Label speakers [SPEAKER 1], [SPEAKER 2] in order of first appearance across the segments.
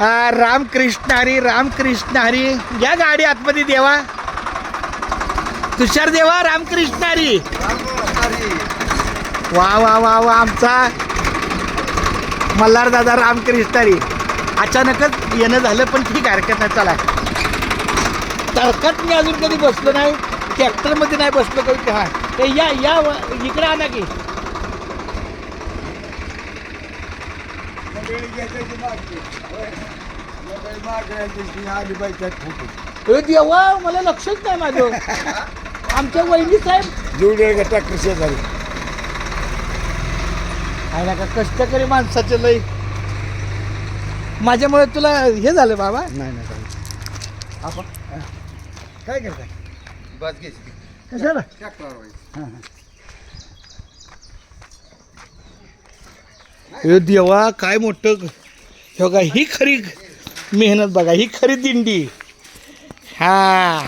[SPEAKER 1] हा रामकृष्ण हरी रामकृष्ण हरी. घ्या गाडी आतमध्ये देवा. तुषार देवा रामकृष्ण हरी. वा वा वा वा आमचा मल्हार दादा रामकृष्ण हरी. अचानकच येणं झालं पण ठीक आहे हरकत नाही चला. तळकत मी अजून कधी बसलो नाही. ट्रॅक्टरमध्ये नाही बसलो कधी हा. ते या या इकडे आणा की. देवा मला लक्षच नाही माझं. आमच्या वहिनी साहेब
[SPEAKER 2] जोडे गटा कृषी झाली?
[SPEAKER 1] आहे ना का? कष्टकरी माणसाचे लय. माझ्यामुळे तुला हे झालं बाबा.
[SPEAKER 2] नाही नाही काही. आपण काय करताय?
[SPEAKER 3] बस घ्यायची.
[SPEAKER 2] कशाला? हां हां.
[SPEAKER 1] हे देवा काय मोठं हे बघा ही खरी मेहनत बघा ही खरी दिंडी. हा.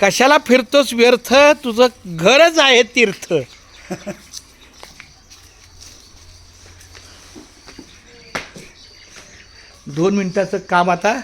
[SPEAKER 1] कशाला फिरतोस व्यर्थ? तुझं घरच आहे तीर्थ. दोन मिनिटाचं काम आता.